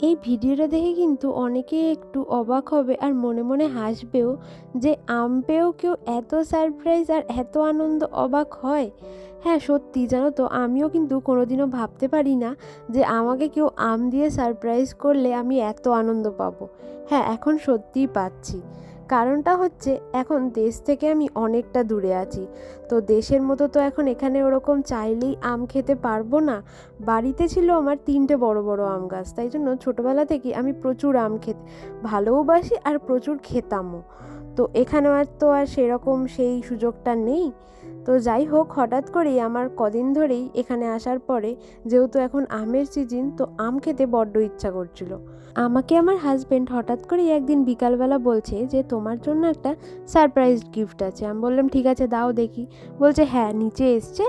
এই ভিডিওটা দেখে কিন্তু অনেকে একটু অবাক হবে আর মনে মনে হাসবেও যে আম পেয়েও কেউ এত সারপ্রাইজ আর এত আনন্দ অবাক হয়। হ্যাঁ সত্যি জানো তো, আমিও কিন্তু কোনোদিনও ভাবতে পারি না যে আমাকে কেউ আম দিয়ে সারপ্রাইজ করলে আমি এত আনন্দ পাবো। হ্যাঁ এখন সত্যিই পাচ্ছি। কারণটা হচ্ছে এখন দেশ থেকে আমি অনেকটা দূরে আছি। তো দেশের মতো তো এখন এখানে ওরকম চাইলেই আম খেতে পারব না। বাড়িতে ছিল আমার তিনটে বড় বড় আম গাছ। তাই জন্য ছোটোবেলা থেকে আমি প্রচুর আম খেতে ভালোওবাসি আর প্রচুর খেতামও। তো এখানে আর তো আর সেরকম সেই সুযোগটা নেই। তো যাই হোক, হঠাৎ করেই আমার কদিন ধরেই এখানে আসার পরে যেহেতু এখন আমের সিজন তো আম খেতে বড্ড ইচ্ছা করছিল। আমাকে আমার হাজবেন্ড হঠাৎ করেই একদিন বিকালবেলা বলছে যে তোমার জন্য একটা সারপ্রাইজ গিফট আছে। আমি বললাম, ঠিক আছে, দাও দেখি। বলছে হ্যাঁ নিচে এসছে।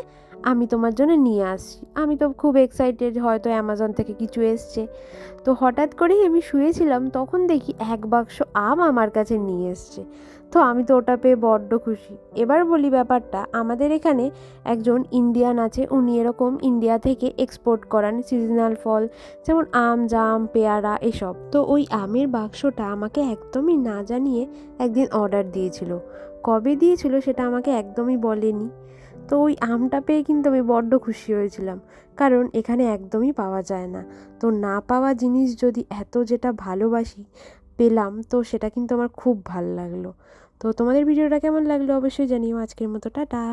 আমি তোমার জন্য নিয়ে আসছি। আমি তো খুব এক্সাইটেড হয়তো অ্যামাজন থেকে কিছু এসছে। তো হঠাৎ করেই আমি শুয়েছিলাম, তখন দেখি এক বাক্স আম আমার কাছে নিয়ে এসছে। তো আমি তো ওটা পেয়ে বড্ড খুশি। এবার বলি ব্যাপারটা, আমাদের এখানে একজন ইন্ডিয়ান আছে, উনি এরকম ইন্ডিয়া থেকে এক্সপোর্ট করান সিজনাল ফল, যেমন আম, জাম, পেয়ারা এসব। তো ওই আমের বাক্সটা আমাকে একদমই না জানিয়ে একদিন অর্ডার দিয়েছিল। কবে দিয়েছিল সেটা আমাকে একদমই বলেনি। তো ওই আমটা পেয়ে কিন্তু আমি বড্ড খুশি হয়েছিলাম। কারণ এখানে একদমই পাওয়া যায় না। তো না পাওয়া জিনিস যদি এত যেটা ভালোবাসি পেলাম, তো সেটা কিন্তু আমার খুব ভালো লাগল। তো তোমাদের ভিডিওটা কেমন লাগল অবশ্যই জানিও। আজকের মতো টাটা।